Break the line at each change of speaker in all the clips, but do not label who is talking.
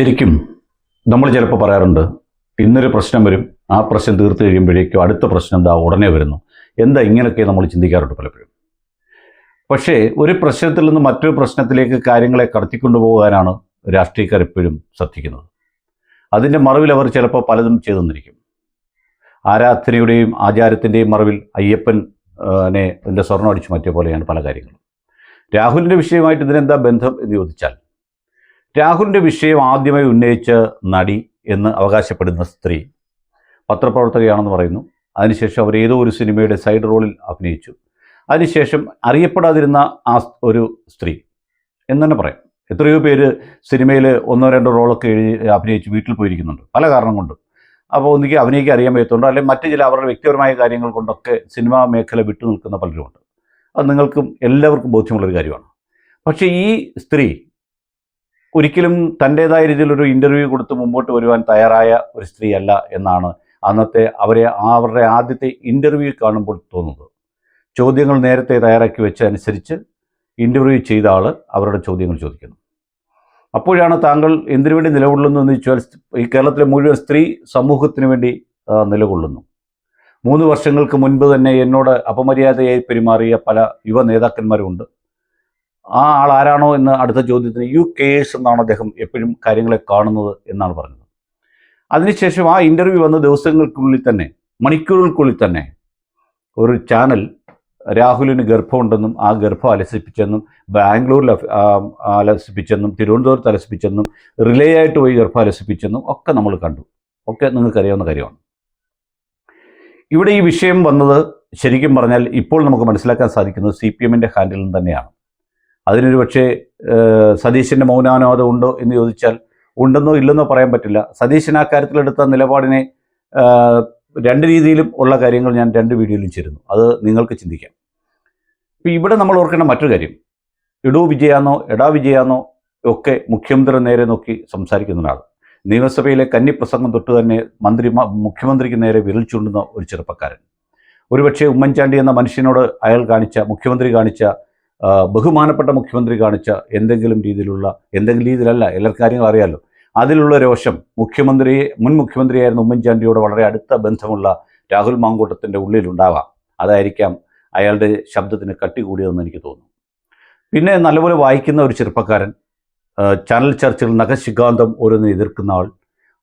ശരിക്കും നമ്മൾ ചിലപ്പോൾ പറയാറുണ്ട് ഇന്നൊരു പ്രശ്നം വരും ആ പ്രശ്നം തീർത്ത് കഴിയുമ്പോഴേക്കും അടുത്ത പ്രശ്നം എന്താ ഉടനെ വരുന്നു. എന്താ ഇങ്ങനെയൊക്കെ നമ്മൾ ചിന്തിക്കാറുണ്ട് പലപ്പോഴും. പക്ഷേ ഒരു പ്രശ്നത്തിൽ നിന്ന് മറ്റൊരു പ്രശ്നത്തിലേക്ക് കാര്യങ്ങളെ കടത്തിക്കൊണ്ടുപോകാനാണ് രാഷ്ട്രീയക്കാർ എപ്പോഴും ശ്രദ്ധിക്കുന്നത്. അതിന്റെ മറവിൽ അവർ ചിലപ്പോൾ പലതും ചെയ്തു ചെയ്തെന്നിരിക്കും ആരാധനയുടെയും ആചാരത്തിന്റെയും മറവിൽ അയ്യപ്പൻ നെ സ്വർണം അടിച്ചു മാറ്റിയ പോലെയാണ് പല കാര്യങ്ങളും. രാഹുലിന്റെ വിഷയമായിട്ട് ഇതിനെന്താ ബന്ധം എന്ന് ചോദിച്ചാൽ രാഹുലിന്റെ വിഷയം ആദ്യമായി ഉന്നയിച്ച നടി എന്ന് അവകാശപ്പെടുന്ന സ്ത്രീ പത്രപ്രവർത്തകയാണെന്ന് പറയുന്നു. അതിനുശേഷം അവർ ഏതോ ഒരു സിനിമയുടെ സൈഡ് റോളിൽ അഭിനയിച്ചു. അതിനുശേഷം അറിയപ്പെടാതിരുന്ന ആ ഒരു സ്ത്രീ എന്ന് തന്നെ പറയാം. എത്രയോ പേര് സിനിമയിൽ ഒന്നോ രണ്ടോ റോളൊക്കെ എഴുതി അഭിനയിച്ച് വീട്ടിൽ പോയിരിക്കുന്നുണ്ട്. പല കാരണം കൊണ്ടും. അപ്പോൾ ഒന്നിക്ക് അഭിനയിക്കാൻ അറിയാൻ പറ്റത്തുണ്ടോ അല്ലെങ്കിൽ മറ്റു ചില അവരുടെ വ്യക്തിപരമായ കാര്യങ്ങൾ കൊണ്ടൊക്കെ സിനിമാ മേഖല വിട്ടു നിൽക്കുന്ന പലരുമുണ്ട്. അത് നിങ്ങൾക്കും എല്ലാവർക്കും ബോധ്യമുള്ളൊരു കാര്യമാണ്. പക്ഷേ ഈ സ്ത്രീ ഒരിക്കലും തന്റേതായ രീതിയിലൊരു ഇന്റർവ്യൂ കൊടുത്ത് മുമ്പോട്ട് വരുവാൻ തയ്യാറായ ഒരു സ്ത്രീയല്ല എന്നാണ് അന്നത്തെ അവരെ അവരുടെ ആദ്യത്തെ ഇന്റർവ്യൂ കാണുമ്പോൾ തോന്നുന്നത്. ചോദ്യങ്ങൾ നേരത്തെ തയ്യാറാക്കി വെച്ച അനുസരിച്ച് ഇന്റർവ്യൂ ചെയ്ത ആൾ അവരുടെ ചോദ്യങ്ങൾ ചോദിക്കുന്നു. അപ്പോഴാണ് താങ്കൾ എന്തിനു വേണ്ടി നിലകൊള്ളുന്നു എന്ന് ചോദിച്ചാൽ ഈ കേരളത്തിലെ മുഴുവൻ സ്ത്രീ സമൂഹത്തിന് വേണ്ടി നിലകൊള്ളുന്നു. മൂന്ന് വർഷങ്ങൾക്ക് മുൻപ് തന്നെ എന്നോട് അപമര്യാദയായി പെരുമാറിയ പല യുവ നേതാക്കന്മാരുമുണ്ട്. ആ ആൾ ആരാണോ എന്ന് അടുത്ത ചോദ്യത്തിന് യു കേഴ്സ് എന്നാണ് അദ്ദേഹം എപ്പോഴും കാര്യങ്ങളെ കാണുന്നത് എന്നാണ് പറഞ്ഞത്. അതിനുശേഷം ആ ഇന്റർവ്യൂ വന്ന ദിവസങ്ങൾക്കുള്ളിൽ തന്നെ മണിക്കൂറുകൾക്കുള്ളിൽ തന്നെ ഒരു ചാനൽ രാഹുലിന് ഗർഭമുണ്ടെന്നും ആ ഗർഭം അലസിപ്പിച്ചെന്നും ബാംഗ്ലൂരിൽ അലസിപ്പിച്ചെന്നും തിരുവനന്തപുരത്ത് അലസിപ്പിച്ചെന്നും റിലേ ആയിട്ട് പോയി ഗർഭം അലസിപ്പിച്ചെന്നും ഒക്കെ നമ്മൾ കണ്ടു. ഒക്കെ നിങ്ങൾക്കറിയാവുന്ന കാര്യമാണ്. ഇവിടെ ഈ വിഷയം വന്നത് ശരിക്കും പറഞ്ഞാൽ ഇപ്പോൾ നമുക്ക് മനസ്സിലാക്കാൻ സാധിക്കുന്നത് സി പി എമ്മിന്റെ ഹാൻഡിൽ തന്നെയാണ്. അതിനൊരു പക്ഷേ സതീശന്റെ മൗനാനുവാദം ഉണ്ടോ എന്ന് ചോദിച്ചാൽ ഉണ്ടെന്നോ ഇല്ലെന്നോ പറയാൻ പറ്റില്ല. സതീശൻ ആ കാര്യത്തിലെടുത്ത നിലപാടിനെ രണ്ട് രീതിയിലും ഉള്ള കാര്യങ്ങൾ ഞാൻ രണ്ട് വീഡിയോയിലും ചേരുന്നു. അത് നിങ്ങൾക്ക് ചിന്തിക്കാം. ഇപ്പം ഇവിടെ നമ്മൾ ഓർക്കേണ്ട മറ്റൊരു കാര്യം. ഇടൂ വിജയാന്നോ എടാ വിജയാന്നോ ഒക്കെ മുഖ്യമന്ത്രി നേരെ നോക്കി സംസാരിക്കുന്ന ഒരാൾ നിയമസഭയിലെ കന്നി പ്രസംഗം തൊട്ട് തന്നെ മന്ത്രി മുഖ്യമന്ത്രിക്ക് നേരെ വിരൽ ചൂണ്ടുന്ന ഒരു ചെറുപ്പക്കാരൻ. ഒരുപക്ഷെ ഉമ്മൻചാണ്ടി എന്ന മനുഷ്യനോട് അയാൾ കാണിച്ച മുഖ്യമന്ത്രി കാണിച്ച ബഹുമാനപ്പെട്ട മുഖ്യമന്ത്രി കാണിച്ച എന്തെങ്കിലും രീതിയിലുള്ള എന്തെങ്കിലും രീതിയിലല്ല എല്ലാ കാര്യങ്ങളും അറിയാമല്ലോ അതിലുള്ള രോഷം മുഖ്യമന്ത്രി മുൻ മുഖ്യമന്ത്രിയായിരുന്ന ഉമ്മൻചാണ്ടിയോട് വളരെ അടുത്ത ബന്ധമുള്ള രാഹുൽ മാങ്കൂട്ടത്തിന്റെ ഉള്ളിലുണ്ടാവാം. അതായിരിക്കാം അയാളുടെ ശബ്ദത്തിന് കട്ടി കൂടിയതെന്ന് എനിക്ക് തോന്നുന്നു. പിന്നെ നല്ലപോലെ വായിക്കുന്ന ഒരു ചെറുപ്പക്കാരൻ ചാനൽ ചർച്ചകൾ നഖശികാന്തം ഓരോന്ന് എതിർക്കുന്ന ആൾ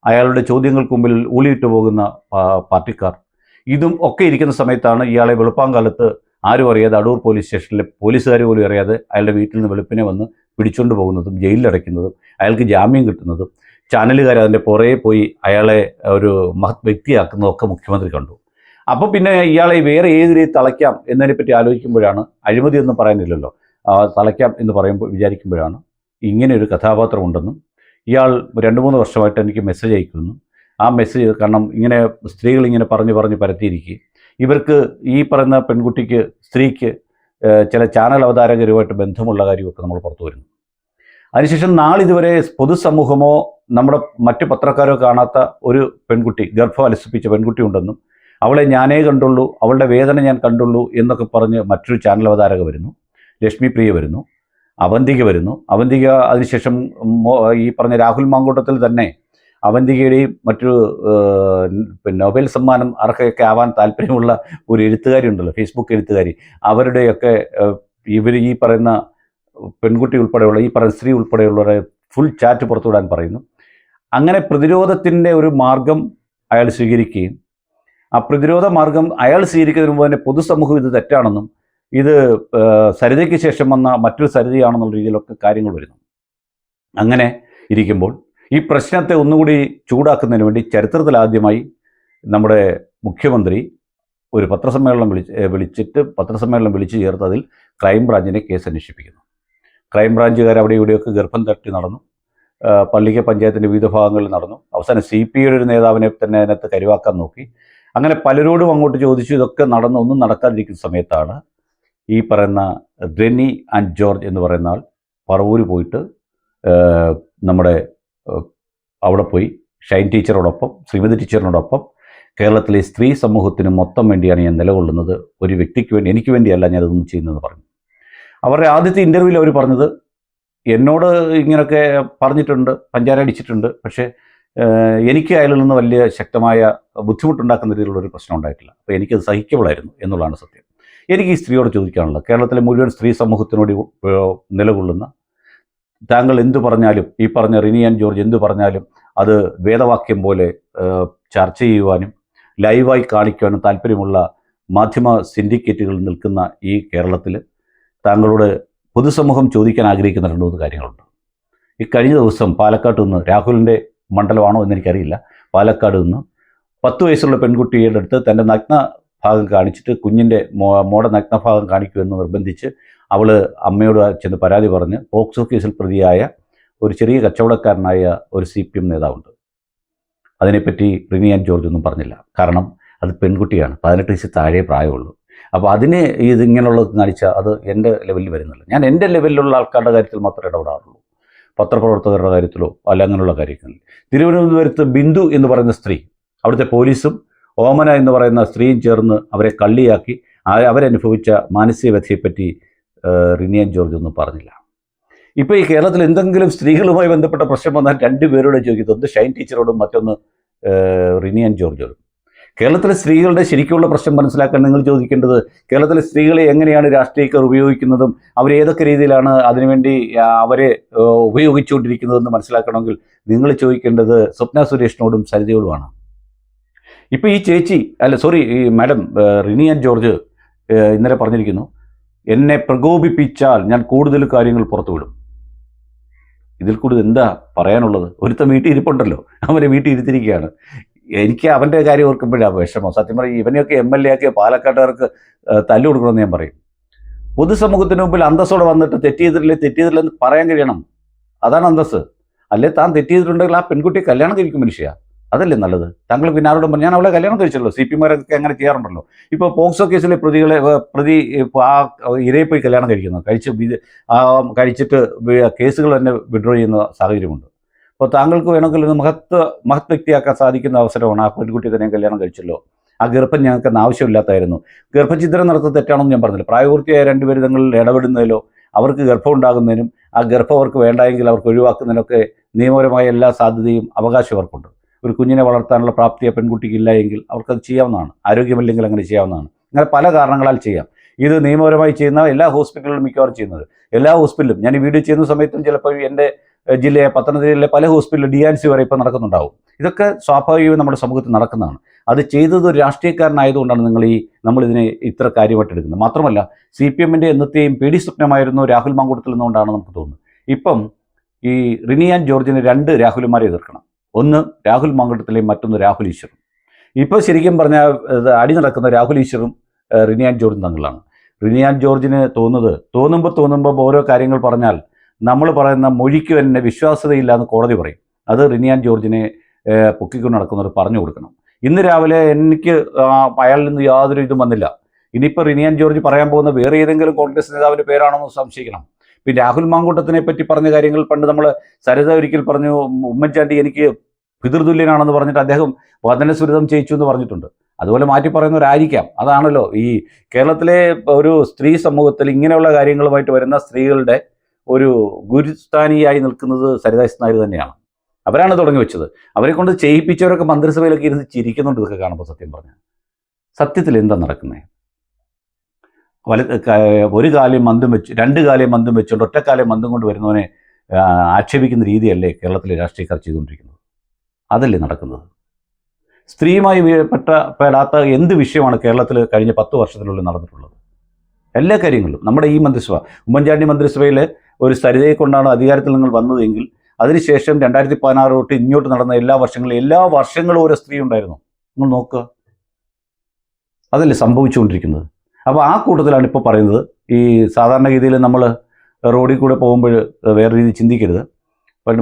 അയാളുടെ ചോദ്യങ്ങൾക്ക് മുമ്പിൽ ഊളിയിട്ട് പോകുന്ന പാർട്ടിക്കാർ. ഇതും ഒക്കെ ഇരിക്കുന്ന സമയത്താണ് ഇയാളെ വെളുപ്പാങ്കാലത്ത് ആരും അറിയാതെ അടൂർ പോലീസ് സ്റ്റേഷനിലെ പോലീസുകാർ പോലും അറിയാതെ അയാളുടെ വീട്ടിൽ നിന്ന് വെളുപ്പിനെ വന്ന് പിടിച്ചുകൊണ്ട് പോകുന്നതും ജയിലിലടയ്ക്കുന്നതും അയാൾക്ക് ജാമ്യം കിട്ടുന്നതും ചാനലുകാർ അതിന്റെ പുറകെ പോയി അയാളെ ഒരു മഹത് വ്യക്തിയാക്കുന്നതും ഒക്കെ മുഖ്യമന്ത്രി കണ്ടു. അപ്പോൾ പിന്നെ ഇയാളെ വേറെ ഏത് രീതി തളയ്ക്കാം എന്നതിനെപ്പറ്റി ആലോചിക്കുമ്പോഴാണ് അഴിമതി എന്ന് പറയാനില്ലല്ലോ. തളയ്ക്കാം എന്ന് പറയുമ്പോൾ വിചാരിക്കുമ്പോഴാണ് ഇങ്ങനെ ഒരു കഥാപാത്രം ഉണ്ടെന്നും ഇയാൾ രണ്ട് മൂന്ന് വർഷമായിട്ട് എനിക്ക് മെസ്സേജ് അയക്കുന്നു. ആ മെസ്സേജ് കാരണം ഇങ്ങനെ സ്ത്രീകൾ ഇങ്ങനെ പറഞ്ഞ് പറഞ്ഞ് പരത്തിയിരിക്കുക ഇവർക്ക് ഈ പറയുന്ന പെൺകുട്ടിക്ക് സ്ത്രീക്ക് ചില ചാനൽ അവതാരകരുമായിട്ട് ബന്ധമുള്ള കാര്യമൊക്കെ നമ്മൾ പുറത്തു വരുന്നു. അതിനുശേഷം നാളിതുവരെ പൊതുസമൂഹമോ നമ്മുടെ മറ്റ് പത്രക്കാരോ കാണാത്ത ഒരു പെൺകുട്ടി ഗർഭം അലസിപ്പിച്ച പെൺകുട്ടി ഉണ്ടെന്നും അവളെ ഞാനേ കണ്ടുള്ളൂ അവളുടെ വേദന ഞാൻ കണ്ടുള്ളൂ എന്നൊക്കെ പറഞ്ഞ് മറ്റൊരു ചാനൽ അവതാരക വരുന്നു. ലക്ഷ്മി പ്രിയ വരുന്നു. അവന്തിക വരുന്നു. അവന്തിക അതിനുശേഷം ഈ പറഞ്ഞ രാഹുൽ മാങ്കൂട്ടത്തിൽ തന്നെ അവന്തികയുടെയും മറ്റൊരു ഏഹ്, പിന്നെ നൊബേൽ സമ്മാനം അർഹയൊക്കെ ആവാൻ താല്പര്യമുള്ള ഒരു എഴുത്തുകാരി ഉണ്ടല്ലോ ഫേസ്ബുക്ക് എഴുത്തുകാരി. അവരുടെയൊക്കെ ഇവർ ഈ പറയുന്ന പെൺകുട്ടി ഉൾപ്പെടെയുള്ള ഈ പറയുന്ന സ്ത്രീ ഉൾപ്പെടെയുള്ളവരെ ഫുൾ ചാറ്റ് പുറത്തുവിടാൻ പറയുന്നു. അങ്ങനെ പ്രതിരോധത്തിന്റെ ഒരു മാർഗം അയാൾ സ്വീകരിക്കുകയും ആ പ്രതിരോധ മാർഗം അയാൾ സ്വീകരിക്കുന്നതിന് മുമ്പ് തന്നെ പൊതുസമൂഹം ഇത് തെറ്റാണെന്നും ഇത് സരിതയ്ക്ക് ശേഷം വന്ന മറ്റൊരു സരിതയാണെന്നുള്ള രീതിയിലൊക്കെ കാര്യങ്ങൾ വരുന്നു. അങ്ങനെ ഇരിക്കുമ്പോൾ ഈ പ്രശ്നത്തെ ഒന്നുകൂടി ചൂടാക്കുന്നതിന് വേണ്ടി ചരിത്രത്തിൽ ആദ്യമായി നമ്മുടെ മുഖ്യമന്ത്രി ഒരു പത്രസമ്മേളനം വിളിച്ച് വിളിച്ചിട്ട് പത്രസമ്മേളനം വിളിച്ചു ചേർത്ത് അതിൽ ക്രൈംബ്രാഞ്ചിനെ കേസ് അന്വേഷിപ്പിക്കുന്നു. ക്രൈംബ്രാഞ്ചുകാർ അവിടെ ഇവിടെയൊക്കെ ഗർഭം തട്ടി നടന്നു. പള്ളിക്ക പഞ്ചായത്തിന്റെ വിവിധ ഭാഗങ്ങളിൽ നടന്നു. അവസാനം സി പി ഐയുടെ ഒരു നേതാവിനെ തന്നെ അതിനകത്ത് കരുവാക്കാൻ നോക്കി. അങ്ങനെ പലരോടും അങ്ങോട്ട് ചോദിച്ചു ഇതൊക്കെ നടന്ന് ഒന്നും നടക്കാതിരിക്കുന്ന സമയത്താണ് ഈ പറയുന്ന റെനി ആൻഡ് ജോർജ് എന്ന് പറയുന്ന ആൾ പറവൂര് പോയിട്ട് നമ്മുടെ അവിടെ പോയി ഷൈൻ ടീച്ചറോടൊപ്പം ശ്രീമതി ടീച്ചറിനോടൊപ്പം കേരളത്തിലെ സ്ത്രീ സമൂഹത്തിന് മൊത്തം വേണ്ടിയാണ് ഞാൻ നിലകൊള്ളുന്നത്. ഒരു വ്യക്തിക്ക് വേണ്ടി എനിക്ക് വേണ്ടിയല്ല ഞാൻ ഇതൊന്നും ചെയ്യുന്നതെന്ന് പറഞ്ഞു. അവരുടെ ആദ്യത്തെ ഇന്റർവ്യൂവിൽ അവർ പറഞ്ഞത് എന്നോട് ഇങ്ങനെയൊക്കെ പറഞ്ഞിട്ടുണ്ട് പഞ്ചാര അടിച്ചിട്ടുണ്ട് പക്ഷേ എനിക്ക് അയാളിൽ നിന്ന് വലിയ ശക്തമായ ബുദ്ധിമുട്ടുണ്ടാക്കുന്ന രീതിയിലുള്ള ഒരു പ്രശ്നം ഉണ്ടായിട്ടില്ല. അപ്പോൾ എനിക്കത് സഹിക്കബിളായിരുന്നു എന്നുള്ളതാണ് സത്യം. എനിക്ക് ഈ സ്ത്രീയോട് ചോദിക്കാനുള്ളത് കേരളത്തിലെ മുഴുവൻ സ്ത്രീ സമൂഹത്തിനോട് നിലകൊള്ളുന്ന താങ്കൾ എന്തു പറഞ്ഞാലും ഈ പറഞ്ഞ റിനിയാൻ ജോർജ് എന്തു പറഞ്ഞാലും അത് വേദവാക്യം പോലെ ചർച്ച ചെയ്യുവാനും ലൈവായി കാണിക്കുവാനും താല്പര്യമുള്ള മാധ്യമ സിൻഡിക്കേറ്റുകൾ നിൽക്കുന്ന ഈ കേരളത്തിൽ താങ്കളോട് പൊതുസമൂഹം ചോദിക്കാൻ ആഗ്രഹിക്കുന്ന രണ്ട് മൂന്ന് കാര്യങ്ങളുണ്ട്. ഈ കഴിഞ്ഞ ദിവസം പാലക്കാട്ട് നിന്ന് രാഹുലിന്റെ മണ്ഡലമാണോ എന്നെനിക്കറിയില്ല. പാലക്കാട് നിന്ന് പത്ത് വയസ്സുള്ള പെൺകുട്ടിയുടെ അടുത്ത് തന്റെ നഗ്ന ഭാഗം കാണിച്ചിട്ട് കുഞ്ഞിന്റെ മോടെ നഗ്നഭാഗം കാണിക്കുമെന്ന് നിർബന്ധിച്ച് അവൾ അമ്മയോട് ചെന്ന് പരാതി പറഞ്ഞ് പോക്സോ കേസിൽ പ്രതിയായ ഒരു ചെറിയ കച്ചവടക്കാരനായ ഒരു സി പി എം നേതാവുണ്ട്. അതിനെപ്പറ്റി റിനിയാൻ ജോർജ് ഒന്നും പറഞ്ഞില്ല. കാരണം അത് പെൺകുട്ടിയാണ്. പതിനെട്ട് വയസ്സിൽ താഴെ പ്രായമുള്ളൂ. അപ്പോൾ അതിനെ ഇത് ഇങ്ങനെയുള്ളത് കാണിച്ചാൽ അത് എന്റെ ലെവലിൽ വരുന്നില്ല. ഞാൻ എന്റെ ലെവലിലുള്ള ആൾക്കാരുടെ കാര്യത്തിൽ മാത്രമേ ഇടപെടാറുള്ളൂ. പത്രപ്രവർത്തകരുടെ കാര്യത്തിലോ അല്ല അങ്ങനെയുള്ള കാര്യങ്ങളിൽ. തിരുവനന്തപുരത്ത് ബിന്ദു എന്ന് പറയുന്ന സ്ത്രീ അവിടുത്തെ പോലീസും ഓമന എന്ന് പറയുന്ന സ്ത്രീയും ചേർന്ന് അവരെ കള്ളിയാക്കി അവരനുഭവിച്ച മാനസിക വ്യഥയെപ്പറ്റി റിനിയൻ ജോർജ് ഒന്നും പറഞ്ഞില്ല. ഇപ്പോൾ ഈ കേരളത്തിൽ എന്തെങ്കിലും സ്ത്രീകളുമായി ബന്ധപ്പെട്ട പ്രശ്നം വന്നാൽ രണ്ടുപേരോട് ചോദിക്കുന്നത് ഒന്ന് ഷൈൻ ടീച്ചറോടും മറ്റൊന്ന് റിനിയൻ ജോർജോടും. കേരളത്തിലെ സ്ത്രീകളുടെ ശരിക്കുള്ള പ്രശ്നം മനസ്സിലാക്കാൻ നിങ്ങൾ ചോദിക്കേണ്ടത് കേരളത്തിലെ സ്ത്രീകളെ എങ്ങനെയാണ് രാഷ്ട്രീയക്കാർ ഉപയോഗിക്കുന്നതും അവർ ഏതൊക്കെ രീതിയിലാണ് അതിനുവേണ്ടി അവരെ ഉപയോഗിച്ചുകൊണ്ടിരിക്കുന്നതെന്ന് മനസ്സിലാക്കണമെങ്കിൽ നിങ്ങൾ ചോദിക്കേണ്ടത് സ്വപ്ന സുരേഷിനോടും സരിതയോടുമാണ്. ഇപ്പോൾ ഈ ചേച്ചി അല്ല സോറി ഈ മാഡം റിനിയൻ ജോർജ് ഇന്നലെ പറഞ്ഞിരിക്കുന്നു. എന്നെ പ്രകോപിപ്പിച്ചാൽ ഞാൻ കൂടുതൽ കാര്യങ്ങൾ പുറത്തു വിടും ഇതിൽ കൂടുതൽ എന്താ പറയാനുള്ളത്? ഒരുത്തൻ വീട്ടിൽ ഇരിപ്പുണ്ടല്ലോ. അവനെ വീട്ടിൽ ഇരുത്തിരിക്കുകയാണ് എനിക്ക് അവന്റെ കാര്യം ഓർക്കുമ്പോഴാണ് വിഷമം. സത്യം പറയും ഇവനെയൊക്കെ എം എൽ എ ആക്കിയ പാലക്കാട്ടുകാർക്ക് തല്ലു കൊടുക്കണമെന്ന് ഞാൻ പറയും. പൊതുസമൂഹത്തിന് മുമ്പിൽ അന്തസ്സോടെ വന്നിട്ട് തെറ്റ് ചെയ്തിട്ടില്ലേ തെറ്റ് പറയാൻ കഴിയണം. അതാണ് അന്തസ്സ്. അല്ലെ താൻ തെറ്റ് ചെയ്തിട്ടുണ്ടെങ്കിൽ ആ പെൺകുട്ടി കല്യാണം കഴിക്കും മനുഷ്യ. അതല്ലേ നല്ലത്? താങ്കൾ പിന്നെ ആരോടും പറഞ്ഞു ഞാൻ അവളെ കല്യാണം കഴിച്ചല്ലോ സി പി മാരൊക്കെ അങ്ങനെ ചെയ്യാറുണ്ടല്ലോ. ഇപ്പോൾ പോക്സോ കേസിലെ പ്രതികളെ പ്രതി ആ ഇരയെ പോയി കല്യാണം കഴിക്കുന്നു. കഴിച്ച് കഴിച്ചിട്ട് കേസുകൾ തന്നെ വിഡ്രോ ചെയ്യുന്ന സാഹചര്യമുണ്ട്. അപ്പോൾ താങ്കൾക്ക് വേണമെങ്കിൽ ഒരു മഹത്വ മഹത് വ്യക്തിയാക്കാൻ സാധിക്കുന്ന അവസരമാണ് ആ പെൺകുട്ടി തന്നെ കല്യാണം കഴിച്ചല്ലോ ആ ഗർഭം ഞങ്ങൾക്ക് ആവശ്യമില്ലാത്തായിരുന്നു ഗർഭഛിദ്രം നടത്തുന്ന തെറ്റാണെന്ന് ഞാൻ പറഞ്ഞില്ല. പ്രായപൂർത്തിയായ രണ്ടുപേരും തങ്ങളിൽ ഇടപെടുന്നതിലോ അവർക്ക് ഗർഭം ഉണ്ടാകുന്നതിനും ആ ഗർഭം അവർക്ക് വേണ്ടായെങ്കിൽ അവർക്ക് ഒഴിവാക്കുന്നതിനൊക്കെ നിയമപരമായ എല്ലാ സാധ്യതയും അവകാശം ഒരു കുഞ്ഞിനെ വളർത്താനുള്ള പ്രാപ്തി ആ പെൺകുട്ടിക്ക് ഇല്ല എങ്കിൽ അവർക്കത് ചെയ്യാവുന്നതാണ്. ആരോഗ്യമില്ലെങ്കിൽ അങ്ങനെ ചെയ്യാവുന്നതാണ്. അങ്ങനെ പല കാരണങ്ങളാൽ ചെയ്യാം. ഇത് നിയമപരമായി ചെയ്യുന്ന എല്ലാ ഹോസ്പിറ്റലുകളും മിക്കവാറും ചെയ്യുന്നത്. എല്ലാ ഹോസ്പിറ്റലും ഞാൻ ഈ വീഡിയോ ചെയ്യുന്ന സമയത്തും ചിലപ്പോൾ എന്റെ ജില്ലയെ പത്തനംതിട്ടയിലെ പല ഹോസ്പിറ്റലിലും ഡി ആൻ സി വരെ ഇപ്പോൾ നടക്കുന്നുണ്ടാവും. ഇതൊക്കെ സ്വാഭാവികവും നമ്മുടെ സമൂഹത്തിൽ നടക്കുന്നതാണ്. അത് ചെയ്തത് ഒരു രാഷ്ട്രീയക്കാരനായതുകൊണ്ടാണ് നിങ്ങൾ ഈ നമ്മളിതിനെ ഇത്ര കാര്യമായിട്ട് എടുക്കുന്നത്. മാത്രമല്ല സി പി എമ്മിന്റെ എന്നത്തെയും പേടി സ്വപ്നമായിരുന്നു രാഹുൽ മാങ്കൂട്ടത്തിൽ നിന്നുകൊണ്ടാണ് നമുക്ക് തോന്നുന്നത് ഇപ്പം ഈ റിനിയാൻ ജോർജിന് രണ്ട് രാഹുലുമാരെ എതിർക്കണം. ഒന്ന് രാഹുൽ മാങ്കൂട്ടത്തിലെയും മറ്റൊന്ന് രാഹുൽ ഈശ്വറും. ഇപ്പോൾ ശരിക്കും പറഞ്ഞാൽ അടി നടക്കുന്ന രാഹുൽ ഈശ്വറും റിനിയാൻ ജോർജും തങ്ങളാണ് റിനിയാൻ ജോർജിന് തോന്നുന്നത് തോന്നുമ്പോൾ തോന്നുമ്പോൾ ഓരോ കാര്യങ്ങൾ പറഞ്ഞാൽ നമ്മൾ പറയുന്ന മൊഴിക്ക് തന്നെ വിശ്വാസ്യതയില്ല എന്ന് കോടതി പറയും. അത് റിനിയാൻ ജോർജിനെ പൊക്കിക്കൊണ്ട് നടക്കുന്നവർ പറഞ്ഞു കൊടുക്കണം. ഇന്ന് രാവിലെ എനിക്ക് അയാളിൽ നിന്ന് യാതൊരു ഇതും വന്നില്ല. ഇനിയിപ്പോൾ റിനിയാൻ ജോർജ് പറയാൻ പോകുന്ന വേറെ ഏതെങ്കിലും കോൺഗ്രസ് നേതാവിന്റെ പേരാണോ എന്ന് സംശയിക്കണം. പിന്നെ രാഹുൽ മാങ്കൂട്ടത്തിനെ പറ്റി പറഞ്ഞ കാര്യങ്ങൾ പണ്ട് നമ്മൾ സരിത ഒരിക്കൽ പറഞ്ഞു ഉമ്മൻചാണ്ടി എനിക്ക് പിതൃതുല്യനാണെന്ന് പറഞ്ഞിട്ട് അദ്ദേഹം വചനസുരിതം ചെയ്യിച്ചു എന്ന് പറഞ്ഞിട്ടുണ്ട്. അതുപോലെ മാറ്റി പറയുന്നവരായിരിക്കാം. അതാണല്ലോ ഈ കേരളത്തിലെ ഒരു സ്ത്രീ സമൂഹത്തിൽ ഇങ്ങനെയുള്ള കാര്യങ്ങളുമായിട്ട് വരുന്ന സ്ത്രീകളുടെ ഒരു ഗുരുസ്ഥാനിയായി നിൽക്കുന്നത് സരിതാസ് നായർ തന്നെയാണ്. അവരാണ് തുടങ്ങി വെച്ചത്. അവരെ കൊണ്ട് ചെയ്യിപ്പിച്ചവരൊക്കെ മന്ത്രിസഭയിലൊക്കെ ഇരുന്ന് ചിരിക്കുന്നുണ്ട് ഇതൊക്കെ കാണുമ്പോൾ സത്യം പറഞ്ഞാൽ. സത്യത്തിൽ എന്താ നടക്കുന്നത് വല ഒരു കാലം മന്ദം വെച്ച് രണ്ട് കാലം മന്ദം വെച്ചുകൊണ്ട് ഒറ്റക്കാലം മന്ദം കൊണ്ട് വരുന്നവനെ ആക്ഷേപിക്കുന്ന രീതിയല്ലേ കേരളത്തിലെ രാഷ്ട്രീയക്കാർ ചെയ്തുകൊണ്ടിരിക്കുന്നത്? അതല്ലേ നടക്കുന്നത്? സ്ത്രീയുമായി പെട്ട പെടാത്ത എന്ത് വിഷയമാണ് കേരളത്തിൽ കഴിഞ്ഞ പത്ത് വർഷത്തിനുള്ളിൽ നടന്നിട്ടുള്ളത്? എല്ലാ കാര്യങ്ങളും നമ്മുടെ ഈ മന്ത്രിസഭ ഉമ്മൻചാണ്ടി മന്ത്രിസഭയിൽ ഒരു സരിതയെ കൊണ്ടാണ് അധികാരത്തിൽ നിങ്ങൾ വന്നതെങ്കിൽ അതിനുശേഷം രണ്ടായിരത്തി പതിനാറ് തൊട്ട് ഇങ്ങോട്ട് നടന്ന എല്ലാ വർഷങ്ങളിലും എല്ലാ വർഷങ്ങളും ഓരോ സ്ത്രീ ഉണ്ടായിരുന്നു. നിങ്ങൾ നോക്കുക. അതല്ലേ സംഭവിച്ചുകൊണ്ടിരിക്കുന്നത്? അപ്പോൾ ആ കൂട്ടത്തിലാണ് ഇപ്പോൾ പറയുന്നത് ഈ സാധാരണഗതിയിൽ നമ്മൾ റോഡിൽ കൂടെ പോകുമ്പോൾ വേറെ രീതി ചിന്തിക്കരുത്.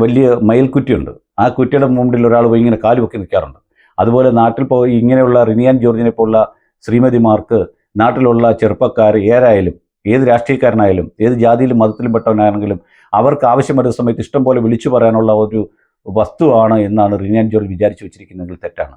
വലിയ മയിൽക്കുറ്റിയുണ്ട്. ആ കുറ്റിയുടെ മുമ്പിൽ ഒരാൾ പോയി ഇങ്ങനെ കാൽ വെക്കി നിൽക്കാറുണ്ട്. അതുപോലെ നാട്ടിൽ പോയി ഇങ്ങനെയുള്ള റിനിയൻ ജോർജിനെ പോലുള്ള ശ്രീമതിമാർക്ക് നാട്ടിലുള്ള ചെറുപ്പക്കാർ ഏരായാലും ഏത് രാഷ്ട്രീയക്കാരനായാലും ഏത് ജാതിയിലും മതത്തിലും പെട്ടവനാണെങ്കിലും അവർക്ക് ആവശ്യം വരുന്ന സമയത്ത് ഇഷ്ടം പോലെ വിളിച്ചു പറയാനുള്ള ഒരു വസ്തുവാണ് എന്നാണ് റിനിയൻ ജോർജ് വിചാരിച്ചു വെച്ചിരിക്കുന്നതെങ്കിൽ തെറ്റാണ്.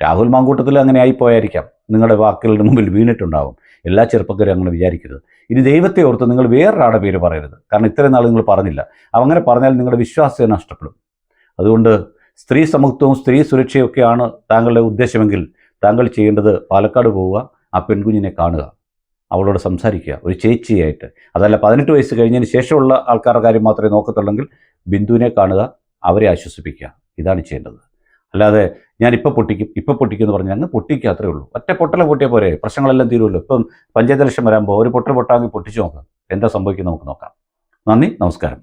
രാഹുൽ മാങ്കൂട്ടത്തിൽ അങ്ങനെ ആയിപ്പോയായിരിക്കാം നിങ്ങളുടെ വാക്കുകളുടെ മുമ്പിൽ വീണിട്ടുണ്ടാവും. എല്ലാ ചെറുപ്പക്കാരും അങ്ങനെ വിചാരിക്കരുത്. ഇനി ദൈവത്തെ ഓർത്ത് നിങ്ങൾ വേറൊരാളുടെ പേര് പറയരുത്. കാരണം ഇത്രയും നാൾ നിങ്ങൾ പറഞ്ഞില്ല. അങ്ങനെ പറഞ്ഞാൽ നിങ്ങളുടെ വിശ്വാസം നഷ്ടപ്പെടും. അതുകൊണ്ട് സ്ത്രീ സമത്വവും സ്ത്രീ സുരക്ഷയൊക്കെയാണ് താങ്കളുടെ ഉദ്ദേശമെങ്കിൽ താങ്കൾ ചെയ്യേണ്ടത് പാലക്കാട് പോവുക ആ പെൺകുഞ്ഞിനെ കാണുക അവളോട് സംസാരിക്കുക ഒരു ചേച്ചിയായിട്ട്. അതല്ല പതിനെട്ട് വയസ്സ് കഴിഞ്ഞതിന് ശേഷമുള്ള ആൾക്കാരുടെ കാര്യം മാത്രമേ നോക്കത്തുള്ളെങ്കിൽ ബിന്ദുവിനെ കാണുക അവരെ ആശ്വസിപ്പിക്കുക. ഇതാണ് ചെയ്യേണ്ടത്. അല്ലാതെ ഞാൻ ഇപ്പം പൊട്ടിക്കും ഇപ്പം പൊട്ടിക്കും എന്ന് പറഞ്ഞാൽ അങ്ങ് പൊട്ടിക്കുക അത്രേ ഉള്ളൂ. ഒറ്റ പൊട്ടല പൊട്ടിയാൽ പോരെ പ്രശ്നങ്ങളെല്ലാം തീരുമല്ലോ. ഇപ്പം പഞ്ചായത്ത് വരാൻ വരുമ്പോൾ ഒരു പൊട്ടൽ പൊട്ടാമെങ്കിൽ പൊട്ടിച്ചു നോക്കാം. എന്താ സംഭവിക്കുന്നത് നമുക്ക് നോക്കാം. നന്ദി നമസ്കാരം.